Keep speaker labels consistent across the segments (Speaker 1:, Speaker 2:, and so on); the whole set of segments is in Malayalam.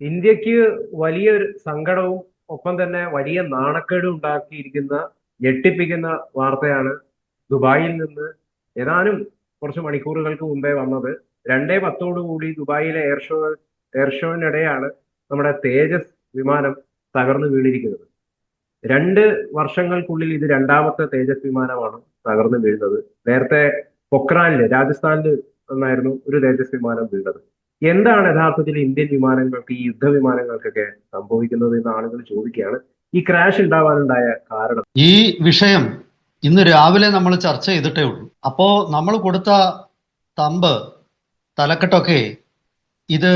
Speaker 1: ഇന്ത്യയ്ക്ക് വലിയൊരു സങ്കടവും ഒപ്പം തന്നെ വലിയ നാണക്കേടും ഉണ്ടാക്കിയിരിക്കുന്ന ഞെട്ടിപ്പിക്കുന്ന വാർത്തയാണ് ദുബായിൽ നിന്ന് ഏതാനും കുറച്ച് മണിക്കൂറുകൾക്ക് മുമ്പേ വന്നത്. രണ്ടേ പത്തോടു കൂടി ദുബായിലെ എയർ ഷോ എയർ ഷോവിനിടെയാണ് നമ്മുടെ തേജസ് വിമാനം തകർന്നു വീണിരിക്കുന്നത്. രണ്ട് വർഷങ്ങൾക്കുള്ളിൽ ഇത് രണ്ടാമത്തെ തേജസ് വിമാനമാണ് തകർന്നു വീഴുന്നത്. നേരത്തെ പൊക്രാനിൽ രാജസ്ഥാനിൽ നിന്നായിരുന്നു ഒരു തേജസ് വിമാനം വീണത്. എന്താണ് യഥാർത്ഥത്തിൽ ഇന്ത്യൻ വിമാനങ്ങൾക്ക് ഈ യുദ്ധ വിമാനങ്ങൾക്കൊക്കെ സംഭവിക്കുന്നത് എന്ന് ആളുകൾ ചോദിക്കുകയാണ്. ഈ ക്രാഷ് ഉണ്ടാവാനുണ്ടായ കാരണം?
Speaker 2: ഈ വിഷയം ഇന്ന് രാവിലെ നമ്മൾ ചർച്ച ചെയ്തിട്ടേ ഉള്ളൂ. അപ്പോ നമ്മൾ കൊടുത്ത തമ്പ് തലക്കെട്ടൊക്കെ ഇത്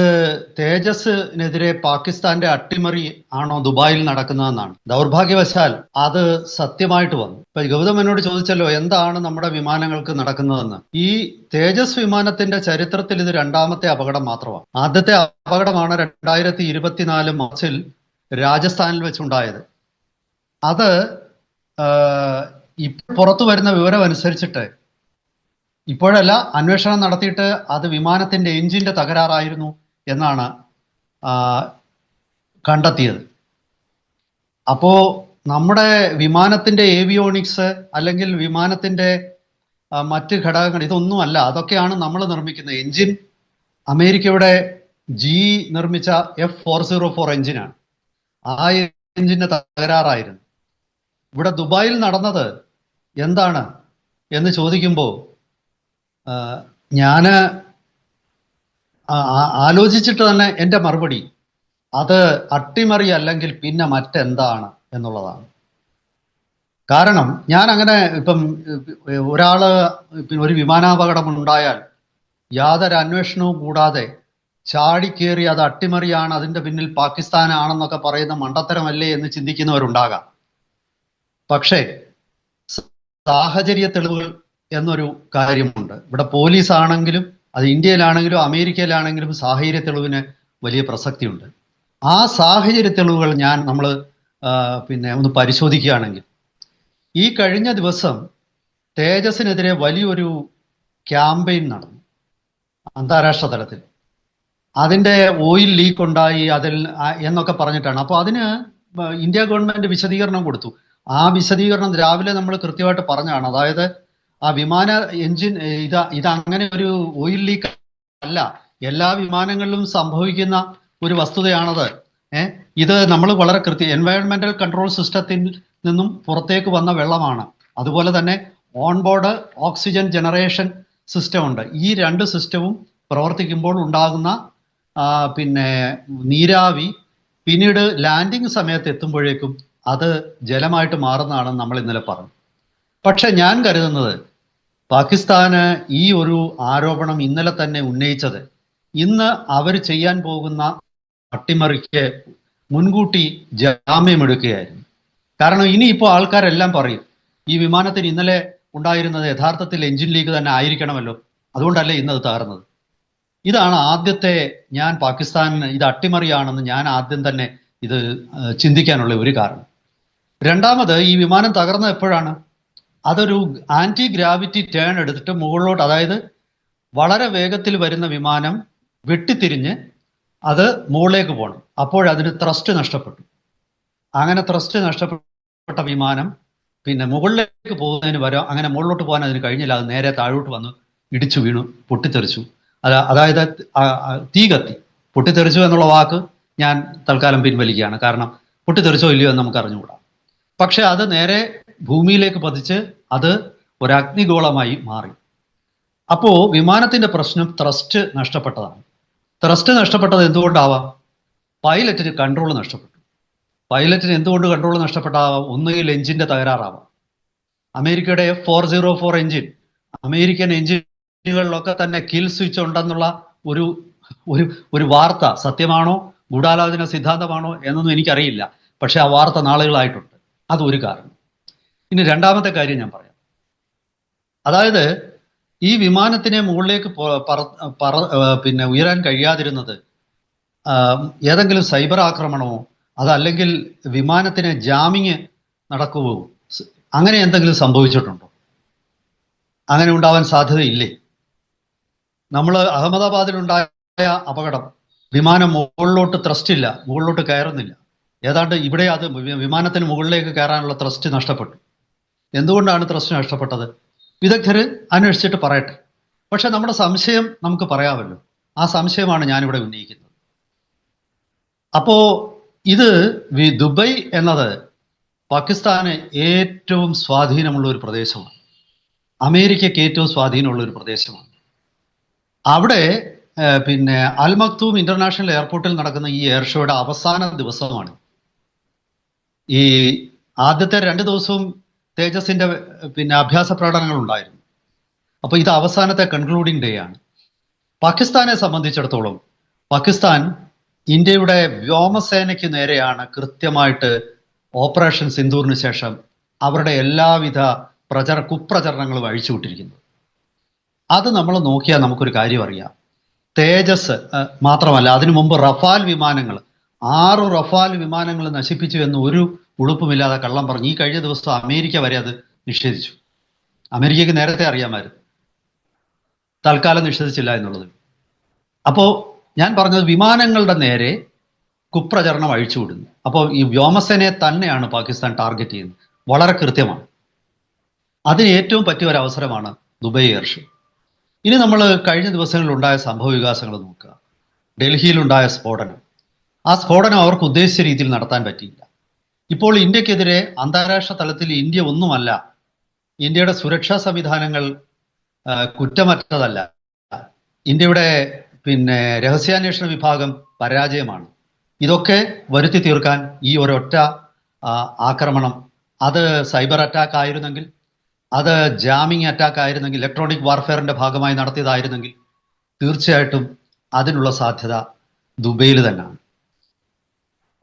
Speaker 2: തേജസ്സിനെതിരെ പാകിസ്ഥാന്റെ അട്ടിമറി ആണോ ദുബായിൽ നടക്കുന്നതെന്നാണ്. ദൗർഭാഗ്യവശാൽ അത് സത്യമായിട്ട് വന്നു. ഇപ്പൊ ഗൗതം എന്നോട് ചോദിച്ചല്ലോ എന്താണ് നമ്മുടെ വിമാനങ്ങൾക്ക് നടക്കുന്നതെന്ന്. ഈ തേജസ് വിമാനത്തിന്റെ ചരിത്രത്തിൽ ഇത് രണ്ടാമത്തെ അപകടം മാത്രമാണ്. ആദ്യത്തെ അപകടമാണ് രണ്ടായിരത്തി ഇരുപത്തിനാല് മാർച്ചിൽ രാജസ്ഥാനിൽ വെച്ചുണ്ടായത്. അത് ഇപ്പൊ പുറത്തു വരുന്ന വിവരം അനുസരിച്ചിട്ട് ഇപ്പോഴല്ല അന്വേഷണം നടത്തിയിട്ട് അത് വിമാനത്തിന്റെ എഞ്ചിന്റെ തകരാറായിരുന്നു എന്നാണ് കണ്ടെത്തിയത്. അപ്പോ നമ്മുടെ വിമാനത്തിന്റെ ഏവിയോണിക്സ് അല്ലെങ്കിൽ വിമാനത്തിന്റെ മറ്റ് ഘടകങ്ങൾ ഇതൊന്നുമല്ല അതൊക്കെയാണ് നമ്മൾ നിർമ്മിക്കുന്നത്. എഞ്ചിൻ അമേരിക്കയുടെ ജി നിർമ്മിച്ച എഫ് ഫോർ സീറോ ഫോർ എഞ്ചിനാണ്. ആ എഞ്ചിന്റെ തകരാറായിരുന്നു. ഇവിടെ ദുബായിൽ നടന്നത് എന്താണ് എന്ന് ചോദിക്കുമ്പോൾ ഞാൻ ആലോചിച്ചിട്ട് തന്നെ എന്റെ മറുപടി അത് അട്ടിമറി അല്ലെങ്കിൽ പിന്നെ മറ്റെന്താണ് എന്നുള്ളതാണ്. കാരണം ഞാൻ അങ്ങനെ ഇപ്പം ഒരാൾ ഒരു വിമാനാപകടം ഉണ്ടായാൽ യാതൊരു അന്വേഷണവും കൂടാതെ ചാടിക്കേറി അത് അട്ടിമറിയാണ് അതിന്റെ പിന്നിൽ പാകിസ്ഥാനാണെന്നൊക്കെ പറയുന്ന മണ്ടത്തരമല്ലേ എന്ന് ചിന്തിക്കുന്നവരുണ്ടാകാം. പക്ഷേ സാഹചര്യ തെളിവുകൾ എന്നൊരു കാര്യമുണ്ട്. ഇവിടെ പോലീസ് ആണെങ്കിലും അത് ഇന്ത്യയിലാണെങ്കിലും അമേരിക്കയിലാണെങ്കിലും സാഹചര്യ തെളിവിന് വലിയ പ്രസക്തിയുണ്ട്. ആ സാഹചര്യ തെളിവുകൾ ഞാൻ നമ്മൾ പിന്നെ ഒന്ന് പരിശോധിക്കുകയാണെങ്കിൽ ഈ കഴിഞ്ഞ ദിവസം തേജസിനെതിരെ വലിയൊരു ക്യാമ്പയിൻ നടന്നു അന്താരാഷ്ട്ര തലത്തിൽ. അതിന്റെ ഓയിൽ ലീക്ക് ഉണ്ടായി അതിൽ എന്നൊക്കെ പറഞ്ഞിട്ടാണ്. അപ്പോൾ അതിന് ഇന്ത്യ ഗവൺമെന്റ് വിശദീകരണം കൊടുത്തു. ആ വിശദീകരണം രാവിലെ നമ്മൾ കൃത്യമായിട്ട് പറഞ്ഞാണ് അതായത് ആ വിമാന എഞ്ചിൻ ഇത് ഇത് അങ്ങനെ ഒരു ഓയിൽ ലീക്ക് അല്ല. എല്ലാ വിമാനങ്ങളിലും സംഭവിക്കുന്ന ഒരു വസ്തുതയാണത്. ഏഹ് ഇത് നമ്മൾ വളരെ കൃത്യ എൻവയോൺമെന്റൽ കൺട്രോൾ സിസ്റ്റത്തിൽ നിന്നും പുറത്തേക്ക് വന്ന വെള്ളമാണ്. അതുപോലെ തന്നെ on board oxygen generation system ഉണ്ട്. ഈ രണ്ട് സിസ്റ്റവും പ്രവർത്തിക്കുമ്പോൾ ഉണ്ടാകുന്ന പിന്നെ നീരാവി പിന്നീട് ലാൻഡിങ് സമയത്ത് എത്തുമ്പോഴേക്കും അത് ജലമായിട്ട് മാറുന്നതാണെന്ന് നമ്മൾ ഇന്നലെ പറഞ്ഞു. പക്ഷെ ഞാൻ കരുതുന്നത് പാകിസ്ഥാന് ഈ ഒരു ആരോപണം ഇന്നലെ തന്നെ ഉന്നയിച്ചത്. ഇന്ന് അവർ ചെയ്യാൻ പോകുന്ന അട്ടിമറിക്ക് മുൻകൂട്ടി ജാമ്യമെടുക്കുകയായിരുന്നു. കാരണം ഇനിയിപ്പോൾ ആൾക്കാരെല്ലാം പറയും ഈ വിമാനത്തിന് ഇന്നലെ ഉണ്ടായിരുന്നത് യഥാർത്ഥത്തിൽ എഞ്ചിൻ ലീക്ക് തന്നെ ആയിരിക്കണമല്ലോ. അതുകൊണ്ടല്ലേ ഇന്നത് തകർന്നത്? ഇതാണ് ആദ്യത്തെ ഞാൻ പാകിസ്ഥാൻ ഇത് അട്ടിമറിയാണെന്ന് ഞാൻ ആദ്യം തന്നെ ഇത് ചിന്തിക്കാനുള്ള ഒരു കാരണം. രണ്ടാമത് ഈ വിമാനം തകർന്നത് എപ്പോഴാണ്? അതൊരു ആന്റി ഗ്രാവിറ്റി ടേൺ എടുത്തിട്ട് മുകളിലോട്ട് അതായത് വളരെ വേഗത്തിൽ വരുന്ന വിമാനം വെട്ടിത്തിരിഞ്ഞ് അത് മുകളിലേക്ക് പോകണം അപ്പോഴതിന് ത്രസ്റ്റ് നഷ്ടപ്പെട്ടു. അങ്ങനെ ത്രസ്റ്റ് നഷ്ടപ്പെട്ട വിമാനം പിന്നെ മുകളിലേക്ക് പോകുന്നതിന് വരാം അങ്ങനെ മുകളിലോട്ട് പോകാൻ അതിന് കഴിഞ്ഞില്ല. അത് നേരെ താഴോട്ട് വന്ന് ഇടിച്ചു വീണു പൊട്ടിത്തെറിച്ചു. അത് അതായത് തീ കത്തി പൊട്ടിത്തെറിച്ചു എന്നുള്ള വാക്ക് ഞാൻ തൽക്കാലം പിൻവലിക്കുകയാണ്. കാരണം പൊട്ടിത്തെറിച്ചോ ഇല്ലയോ എന്ന് നമുക്ക് അറിഞ്ഞുകൂടാ. പക്ഷെ അത് നേരെ ഭൂമിയിലേക്ക് പതിച്ച് അത് ഒരു അഗ്നിഗോളമായി മാറി. അപ്പോൾ വിമാനത്തിന്റെ പ്രശ്നം ത്രസ്റ്റ് നഷ്ടപ്പെട്ടതാണ്. ത്രസ്റ്റ് നഷ്ടപ്പെട്ടത് എന്തുകൊണ്ടാവാം? പൈലറ്റിന് കൺട്രോൾ നഷ്ടപ്പെട്ടു. പൈലറ്റിന് എന്തുകൊണ്ട് കൺട്രോൾ നഷ്ടപ്പെട്ടാവാം? ഒന്നുകിൽ എഞ്ചിന്റെ തകരാറാവാം. അമേരിക്കയുടെ four zero four engine American എഞ്ചിനുകളിലൊക്കെ തന്നെ കിൽ സ്വിച്ച് ഉണ്ടെന്നുള്ള ഒരു ഒരു ഒരു വാർത്ത സത്യമാണോ? ഗൂഢാലോചന സിദ്ധാന്തമാണോ? എന്നൊന്നും എനിക്കറിയില്ല. പക്ഷെ ആ വാർത്ത നാളുകളായിട്ടുണ്ട്. അതൊരു കാരണം. ഇനി രണ്ടാമത്തെ കാര്യം ഞാൻ പറയാം. അതായത് ഈ വിമാനത്തിനെ മുകളിലേക്ക് പറ പിന്നെ ഉയരാൻ കഴിയാതിരുന്നത് ഏതെങ്കിലും സൈബർ ആക്രമണമോ അതല്ലെങ്കിൽ വിമാനത്തിന് ജാമിങ് നടക്കുമോ അങ്ങനെ എന്തെങ്കിലും സംഭവിച്ചിട്ടുണ്ടോ? അങ്ങനെ ഉണ്ടാവാൻ സാധ്യതയില്ലേ? നമ്മൾ അഹമ്മദാബാദിലുണ്ടായ അപകടം വിമാനം മുകളിലോട്ട് ത്രസ്റ്റ് ഇല്ല മുകളിലോട്ട് കയറുന്നില്ല. ഏതാണ്ട് ഇവിടെ അത് വിമാനത്തിന് മുകളിലേക്ക് കയറാനുള്ള ത്രസ്റ്റ് നഷ്ടപ്പെട്ടു. എന്തുകൊണ്ടാണ് ത്രസ്റ്റ് നഷ്ടപ്പെട്ടത് വിദഗ്ധർ അന്വേഷിച്ചിട്ട് പറയട്ടെ. പക്ഷെ നമ്മുടെ സംശയം നമുക്ക് പറയാമല്ലോ. ആ സംശയമാണ് ഞാനിവിടെ ഉന്നയിക്കുന്നത്. അപ്പോ ഇത് ദുബൈ എന്നത് പാകിസ്ഥാന് ഏറ്റവും സ്വാധീനമുള്ള ഒരു പ്രദേശമാണ്. അമേരിക്കയ്ക്ക് ഏറ്റവും സ്വാധീനമുള്ള ഒരു പ്രദേശമാണ്. അവിടെ പിന്നെ അൽ മക്തൂം ഇന്റർനാഷണൽ എയർപോർട്ടിൽ നടക്കുന്ന ഈ എയർ ഷോയുടെ അവസാന ദിവസമാണ്. ഈ ആദ്യത്തെ രണ്ട് ദിവസവും തേജസിന്റെ പിന്നെ അഭ്യാസ പ്രകടനങ്ങൾ ഉണ്ടായിരുന്നു. അപ്പൊ ഇത് അവസാനത്തെ കൺക്ലൂഡിംഗ് ഡേ ആണ്. പാകിസ്ഥാനെ സംബന്ധിച്ചിടത്തോളം പാകിസ്ഥാൻ ഇന്ത്യയുടെ വ്യോമസേനയ്ക്ക് നേരെയാണ് കൃത്യമായിട്ട് ഓപ്പറേഷൻ സിന്ദൂറിന് ശേഷം അവരുടെ എല്ലാവിധ പ്രചര കുപ്രചരണങ്ങളും അഴിച്ചുവിട്ടിരിക്കുന്നത്. അത് നമ്മൾ നോക്കിയാൽ നമുക്കൊരു കാര്യം അറിയാം. തേജസ് മാത്രമല്ല അതിനു മുമ്പ് റഫാൽ വിമാനങ്ങൾ ആറ് റഫാൽ വിമാനങ്ങൾ നശിപ്പിച്ചു എന്ന് ഒരു ഉളുപ്പുമില്ലാതെ കള്ളം പറഞ്ഞു ഈ കഴിഞ്ഞ ദിവസം അമേരിക്ക വരെ അത് നിഷേധിച്ചു. അമേരിക്കയ്ക്ക് നേരത്തെ അറിയാമായിരുന്നു. തൽക്കാലം നിഷേധിച്ചില്ല എന്നുള്ളത്. അപ്പോൾ ഞാൻ പറഞ്ഞത് വിമാനങ്ങളുടെ നേരെ കുപ്രചരണം അഴിച്ചുവിടുന്നു അപ്പോൾ ഈ വ്യോമസേനയെ തന്നെയാണ് പാകിസ്ഥാൻ ടാർഗറ്റ് ചെയ്യുന്നത്. വളരെ കൃത്യമാണ്. അതിന് ഏറ്റവും പറ്റിയ ഒരു അവസരമാണ് ദുബൈ എയർഷോ ഇനി നമ്മൾ കഴിഞ്ഞ ദിവസങ്ങളിൽ ഉണ്ടായ സംഭവ വികാസങ്ങൾ നോക്കുക. ഡൽഹിയിലുണ്ടായ സ്ഫോടനം. ആ സ്ഫോടനം അവർക്ക് ഉദ്ദേശിച്ച രീതിയിൽ നടത്താൻ പറ്റിയില്ല. ഇപ്പോൾ ഇന്ത്യക്കെതിരെ അന്താരാഷ്ട്ര തലത്തിൽ ഇന്ത്യ ഒന്നുമല്ല ഇന്ത്യയുടെ സുരക്ഷാ സംവിധാനങ്ങൾ കുറ്റമറ്റതല്ല. ഇന്ത്യയുടെ പിന്നെ രഹസ്യാന്വേഷണ വിഭാഗം പരാജയമാണ്. ഇതൊക്കെ വരുത്തി തീർക്കാൻ ഈ ഒരൊറ്റ ആക്രമണം. അത് സൈബർ അറ്റാക്ക് ആയിരുന്നെങ്കിൽ അത് ജാമിങ് അറ്റാക്ക് ആയിരുന്നെങ്കിൽ ഇലക്ട്രോണിക് വാർഫെയറിന്റെ ഭാഗമായി നടത്തിയതായിരുന്നെങ്കിൽ തീർച്ചയായിട്ടും അതിനുള്ള സാധ്യത ദുബൈയിൽ തന്നെയാണ്.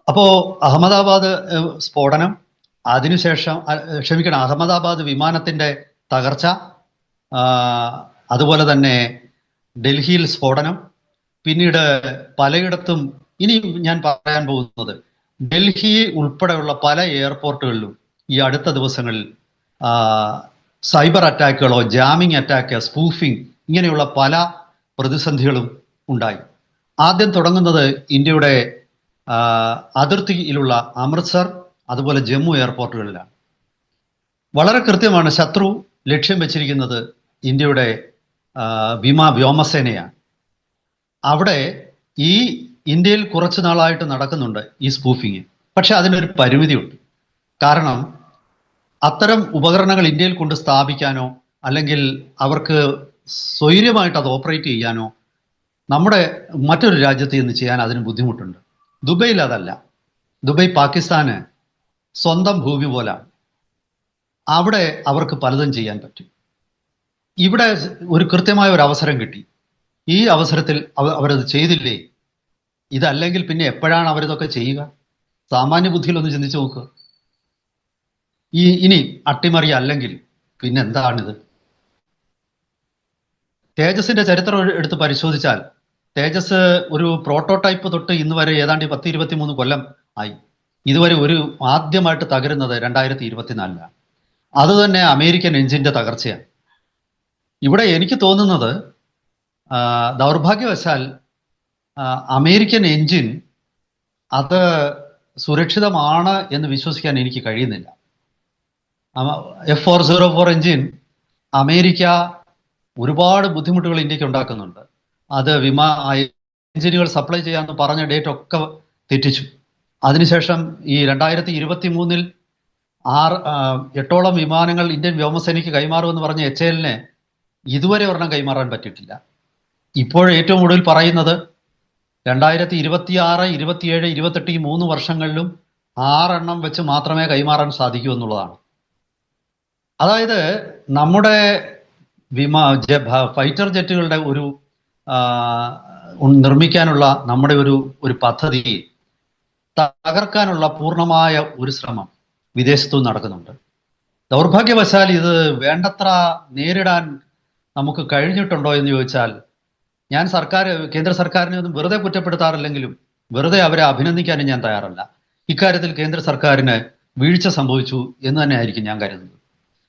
Speaker 2: അപ്പോ അഹമ്മദാബാദ് സ്ഫോടനം അതിനുശേഷം ക്ഷമിക്കണം അഹമ്മദാബാദ് വിമാനത്തിന്റെ തകർച്ച അതുപോലെ തന്നെ ഡൽഹിയിൽ സ്ഫോടനം പിന്നീട് പലയിടത്തും ഇനി ഞാൻ പറയാൻ പോകുന്നത് ഡൽഹി ഉൾപ്പെടെയുള്ള പല എയർപോർട്ടുകളിലും ഈ അടുത്ത ദിവസങ്ങളിൽ സൈബർ അറ്റാക്കുകളോ ജാമിങ് അറ്റാക്ക് സ്പൂഫിംഗ് ഇങ്ങനെയുള്ള പല പ്രതിസന്ധികളും ഉണ്ടായി. ആദ്യം തുടങ്ങുന്നത് ഇന്ത്യയുടെ അതിർത്തിയിലുള്ള അമൃത്സർ അതുപോലെ ജമ്മു എയർപോർട്ടുകളിലാണ്. വളരെ കൃത്യമാണ് ശത്രു ലക്ഷ്യം വെച്ചിരിക്കുന്നത് ഇന്ത്യയുടെ ഭീമ വ്യോമസേനയാണ്. അവിടെ ഈ ഇന്ത്യയിൽ കുറച്ചു നാളായിട്ട് നടക്കുന്നുണ്ട് ഈ സ്പൂഫിങ്. പക്ഷെ അതിനൊരു പരിമിതിയുണ്ട്. കാരണം അത്തരം ഉപകരണങ്ങൾ ഇന്ത്യയിൽ കൊണ്ട് സ്ഥാപിക്കാനോ അല്ലെങ്കിൽ അവർക്ക് സ്വൈര്യമായിട്ട് അത് ഓപ്പറേറ്റ് ചെയ്യാനോ നമ്മുടെ മറ്റൊരു രാജ്യത്ത് ചെയ്യാൻ അതിന് ബുദ്ധിമുട്ടുണ്ട്. ദുബൈയിൽ അതല്ല. ദുബൈ പാകിസ്ഥാന് സ്വന്തം ഭൂമി പോലാണ് അവിടെ അവർക്ക് പലതും ചെയ്യാൻ പറ്റും. ഇവിടെ ഒരു കൃത്യമായ ഒരു അവസരം കിട്ടി. ഈ അവസരത്തിൽ അവ- അവരത് ചെയ്തില്ലേ? ഇതല്ലെങ്കിൽ പിന്നെ എപ്പോഴാണ് അവരിതൊക്കെ ചെയ്യുക? സാമാന്യ ബുദ്ധിയിൽ ഒന്ന് ചിന്തിച്ചു നോക്കുക ഈ ഇനി അട്ടിമറി അല്ലെങ്കിൽ പിന്നെ എന്താണിത് തേജസിന്റെ ചരിത്രം എടുത്ത് പരിശോധിച്ചാൽ തേജസ് ഒരു പ്രോട്ടോടൈപ്പ് തൊട്ട് ഇന്ന് വരെ ഏതാണ്ട് പത്ത് ഇരുപത്തി മൂന്ന് കൊല്ലം ആയി. ഇതുവരെ ഒരു ആദ്യമായിട്ട് തകരുന്നത് രണ്ടായിരത്തി ഇരുപത്തിനാലിലാണ് അത് തന്നെ അമേരിക്കൻ എഞ്ചിന്റെ തകർച്ചയാണ്. ഇവിടെ എനിക്ക് തോന്നുന്നത് ദൗർഭാഗ്യവശാൽ അമേരിക്കൻ എഞ്ചിൻ അത് സുരക്ഷിതമാണ് എന്ന് വിശ്വസിക്കാൻ എനിക്ക് കഴിയുന്നില്ല. F four zero four engine America ഒരുപാട് ബുദ്ധിമുട്ടുകൾ ഇന്ത്യയ്ക്ക് ഉണ്ടാക്കുന്നുണ്ട്. അത് വിമാ എഞ്ചിനുകൾ സപ്ലൈ ചെയ്യാമെന്ന് പറഞ്ഞ ഡേറ്റ് ഒക്കെ തെറ്റിച്ചു. അതിനുശേഷം ഈ രണ്ടായിരത്തി ഇരുപത്തി മൂന്നിൽ ആറ് എട്ടോളം വിമാനങ്ങൾ ഇന്ത്യൻ വ്യോമസേനയ്ക്ക് കൈമാറുമെന്ന് പറഞ്ഞ എച്ച് എല്ലിനെ ഇതുവരെ ഒരെണ്ണം കൈമാറാൻ പറ്റിയിട്ടില്ല. ഇപ്പോൾ ഏറ്റവും കൂടുതൽ പറയുന്നത് രണ്ടായിരത്തി ഇരുപത്തി ആറ് ഇരുപത്തിയേഴ് ഇരുപത്തെട്ട് ഈ മൂന്ന് വർഷങ്ങളിലും ആറെണ്ണം വെച്ച് മാത്രമേ കൈമാറാൻ സാധിക്കൂ എന്നുള്ളതാണ്. അതായത് നമ്മുടെ വിമാ ഫൈറ്റർ ജെറ്റുകളുടെ ഒരു നിർമ്മിക്കാനുള്ള നമ്മുടെ ഒരു ഒരു പദ്ധതി തകർക്കാനുള്ള പൂർണമായ ഒരു ശ്രമം വിദേശത്തു നടക്കുന്നുണ്ട്. ദൗർഭാഗ്യവശാൽ ഇത് വേണ്ടത്ര നേരിടാൻ നമുക്ക് കഴിഞ്ഞിട്ടുണ്ടോ എന്ന് ചോദിച്ചാൽ ഞാൻ സർക്കാർ കേന്ദ്ര സർക്കാരിനെ ഒന്നും വെറുതെ കുറ്റപ്പെടുത്താറില്ലെങ്കിലും വെറുതെ അവരെ അഭിനന്ദിക്കാനും ഞാൻ തയ്യാറല്ല. ഇക്കാര്യത്തിൽ കേന്ദ്ര സർക്കാരിന് വീഴ്ച സംഭവിച്ചു എന്ന് തന്നെയായിരിക്കും ഞാൻ കരുതുന്നത്.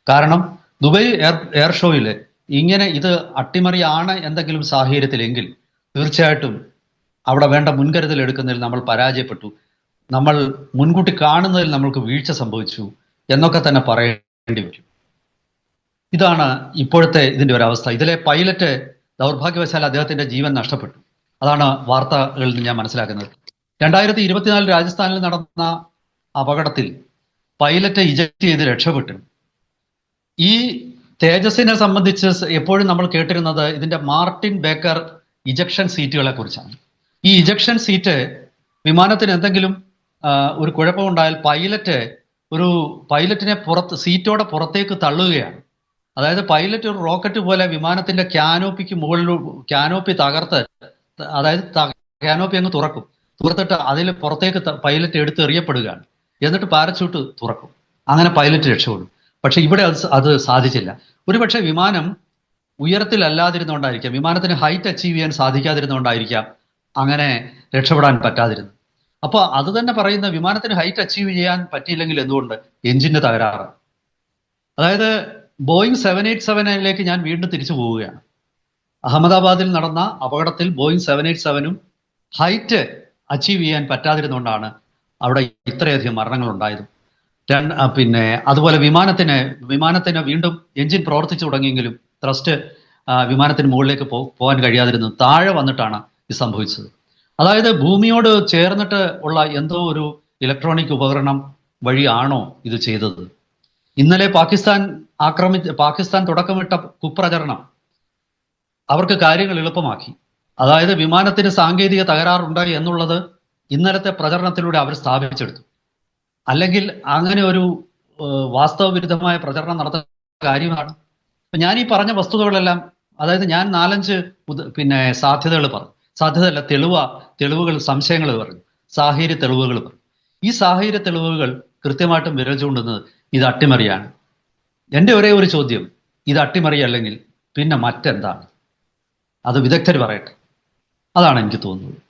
Speaker 2: കാരണം ദുബൈ എയർ എയർ ഷോയിൽ ഇങ്ങനെ ഇത് അട്ടിമറിയാണ് എന്തെങ്കിലും സാഹചര്യത്തിലെങ്കിൽ തീർച്ചയായിട്ടും അവിടെ വേണ്ട മുൻകരുതൽ എടുക്കുന്നതിൽ നമ്മൾ പരാജയപ്പെട്ടു. നമ്മൾ മുൻകൂട്ടി കാണുന്നതിൽ നമ്മൾക്ക് വീഴ്ച സംഭവിച്ചു എന്നൊക്കെ തന്നെ പറയേണ്ടി വരും. ഇതാണ് ഇപ്പോഴത്തെ ഇതിന്റെ ഒരു അവസ്ഥ. ഇതിലെ പൈലറ്റ് ദൗർഭാഗ്യവശാൽ അദ്ദേഹത്തിന്റെ ജീവൻ നഷ്ടപ്പെട്ടു. അതാണ് വാർത്തകളിൽ നിന്ന് ഞാൻ മനസ്സിലാക്കുന്നത്. രണ്ടായിരത്തി ഇരുപത്തിനാല് രാജസ്ഥാനിൽ നടന്ന അപകടത്തിൽ പൈലറ്റ് ഇജക്ട് ചെയ്ത് രക്ഷപ്പെട്ടു. ഈ തേജസിനെ സംബന്ധിച്ച് എപ്പോഴും നമ്മൾ കേട്ടിരുന്നത് ഇതിന്റെ മാർട്ടിൻ ബേക്കർ ഇജക്ഷൻ സീറ്റുകളെ കുറിച്ചാണ്. ഈ ഇജക്ഷൻ സീറ്റ് വിമാനത്തിന് എന്തെങ്കിലും ഒരു കുഴപ്പമുണ്ടായാൽ പൈലറ്റ് ഒരു പൈലറ്റിനെ പുറത്ത് സീറ്റോടെ പുറത്തേക്ക് തള്ളുകയാണ്. അതായത് പൈലറ്റ് ഒരു റോക്കറ്റ് പോലെ വിമാനത്തിന്റെ ക്യാനോപ്പിക്ക് മുകളിൽ ക്യാനോപ്പി തകർത്ത് അതായത് ക്യാനോപ്പി അങ്ങ് തുറക്കും. തുറത്തിട്ട് അതിൽ പുറത്തേക്ക് പൈലറ്റ് എടുത്ത് എറിയപ്പെടുകയാണ് എന്നിട്ട് പാരച്യൂട്ട് തുറക്കും. അങ്ങനെ പൈലറ്റ് രക്ഷപ്പെടും. പക്ഷെ ഇവിടെ അത് അത് സാധിച്ചില്ല. ഒരുപക്ഷെ വിമാനം ഉയരത്തിലല്ലാതിരുന്നുകൊണ്ടായിരിക്കാം വിമാനത്തിന് ഹൈറ്റ് അച്ചീവ് ചെയ്യാൻ സാധിക്കാതിരുന്നുകൊണ്ടായിരിക്കാം അങ്ങനെ രക്ഷപ്പെടാൻ പറ്റാതിരുന്നു അപ്പോൾ അത് തന്നെ പറയുന്ന വിമാനത്തിന് ഹൈറ്റ് അച്ചീവ് ചെയ്യാൻ പറ്റിയില്ലെങ്കിൽ എന്തുകൊണ്ട്? എഞ്ചിന്റെ തകരാറ്. അതായത് ബോയിങ് സെവൻ എയ്റ്റ് സെവനിലേക്ക് ഞാൻ വീണ്ടും തിരിച്ചു പോവുകയാണ്. അഹമ്മദാബാദിൽ നടന്ന അപകടത്തിൽ ബോയിങ് സെവൻ എയ്റ്റ് സെവനും ഹൈറ്റ് അച്ചീവ് ചെയ്യാൻ പറ്റാതിരുന്നുകൊണ്ടാണ് അവിടെ ഇത്രയധികം മരണങ്ങൾ ഉണ്ടായത് പിന്നെ അതുപോലെ വിമാനത്തിന് വിമാനത്തിന് വീണ്ടും എഞ്ചിൻ പ്രവർത്തിച്ചു തുടങ്ങിയെങ്കിലും ത്രസ്റ്റ് വിമാനത്തിന് മുകളിലേക്ക് പോകാൻ കഴിയാതിരുന്നു. താഴെ വന്നിട്ടാണ് ഇത് സംഭവിച്ചത്. അതായത് ഭൂമിയോട് ചേർന്നിട്ട് ഉള്ള എന്തോ ഒരു ഇലക്ട്രോണിക് ഉപകരണം വഴിയാണോ ഇത് ചെയ്തത്? ഇന്നലെ പാകിസ്ഥാൻ ആക്രമി പാകിസ്ഥാൻ തുടക്കമിട്ട കുപ്രചരണം അവർക്ക് കാര്യങ്ങൾ എളുപ്പമാക്കി. അതായത് വിമാനത്തിന് സാങ്കേതിക തകരാറുണ്ടായി എന്നുള്ളത് ഇന്നലത്തെ പ്രചരണത്തിലൂടെ അവർ സ്ഥാപിച്ചെടുത്തു. അല്ലെങ്കിൽ അങ്ങനെ ഒരു വാസ്തവ വിരുദ്ധമായ പ്രചരണം നടത്തുന്ന കാര്യമാണ്. ഞാൻ ഈ പറഞ്ഞ വസ്തുതകളെല്ലാം അതായത് ഞാൻ നാലഞ്ച് പിന്നെ സാധ്യതകൾ പറഞ്ഞു. സാധ്യതയല്ല തെളിവ തെളിവുകൾ സംശയങ്ങൾ പറഞ്ഞു. സാഹചര്യ തെളിവുകൾ പറഞ്ഞു. ഈ സാഹചര്യ തെളിവുകൾ കൃത്യമായിട്ടും വിരൽ ചൂണ്ടുന്നത് ഇത് അട്ടിമറിയാണ്. എന്റെ ഒരേ ഒരു ചോദ്യം ഇത് അട്ടിമറി അല്ലെങ്കിൽ പിന്നെ മറ്റെന്താണ്? അത് വിദഗ്ധർ പറയട്ടെ. അതാണ് എനിക്ക് തോന്നുന്നത്.